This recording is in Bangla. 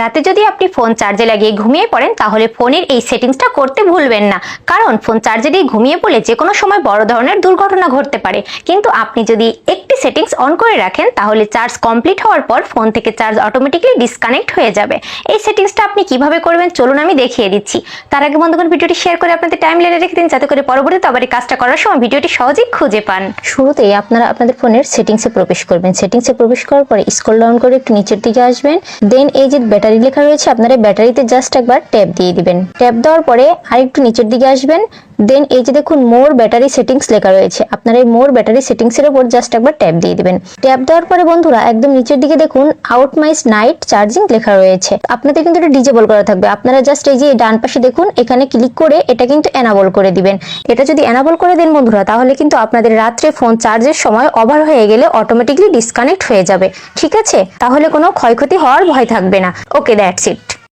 রাতে যদি আপনি ফোন চার্জে লাগিয়ে ঘুমিয়ে পড়েন, তাহলে ফোনের এই সেটিংসটা করতে ভুলবেন না। কারণ ফোন চার্জে দিয়ে ঘুমিয়ে পড়লে যে কোনো সময় বড় ধরনের দুর্ঘটনা ঘটতে পারে। কিন্তু আপনি যদি সেটিংস অন করে রাখেন, তাহলে চার্জ কমপ্লিট হওয়ার পর ফোন থেকে চার্জ অটোমেটিকলি ডিসকানেক্ট হয়ে যাবে। এই সেটিংসটা আপনি কীভাবে করবেন, চলুন আমি দেখিয়ে দিচ্ছি। তার আগে বন্ধুগণ, ভিডিওটি শেয়ার করে আপনাদের টাইম লাইনে রেখে দিন, যাতে করে পরবর্তীতে আবার এই কাজটা করার সময় ভিডিওটি সহজেই খুঁজে পান। শুরুতেই আপনারা আপনাদের ফোনের সেটিংসে প্রবেশ করবেন। সেটিংসে প্রবেশ করার পরে স্ক্রল ডাউন করে একটু নিচের দিকে আসবেন। দেন এই যে ব্যাটারি লেখা রয়েছে, আপনারা ব্যাটারিতে জাস্ট একবার ট্যাপ দিয়ে দিবেন। ট্যাপ দেওয়ার পরে আরেকটু নিচের দিকে আসবেন। দেন এই যে দেখুন মোর ব্যাটারি সেটিংস লেখা রয়েছে। আপনারা এই মোর ব্যাটারি সেটিংস এর উপর জাস্ট একবার ট্যাপ দিয়ে দিবেন। ট্যাপ দেওয়ার পরে বন্ধুরা, একদম নিচের দিকে দেখুন আউট মাইস নাইট চার্জিং লেখা রয়েছে। আপনাদের কিন্তু এটা ডিজেবল করা থাকবে। আপনারা জাস্ট এই যে ডান পাশে দেখুন, এখানে ক্লিক করে এটা কিন্তু এনাবল করে দিবেন। এটা যদি এনাবল করে দেন বন্ধুরা, তাহলে কিন্তু আপনাদের রাত্রে ফোন চার্জের সময় ওভার হয়ে গেলে অটোমেটিকলি ডিসকানেক্ট হয়ে যাবে। ঠিক আছে? তাহলে কোনো ক্ষয়ক্ষতি হওয়ার ভয় থাকবে না। Okay that's it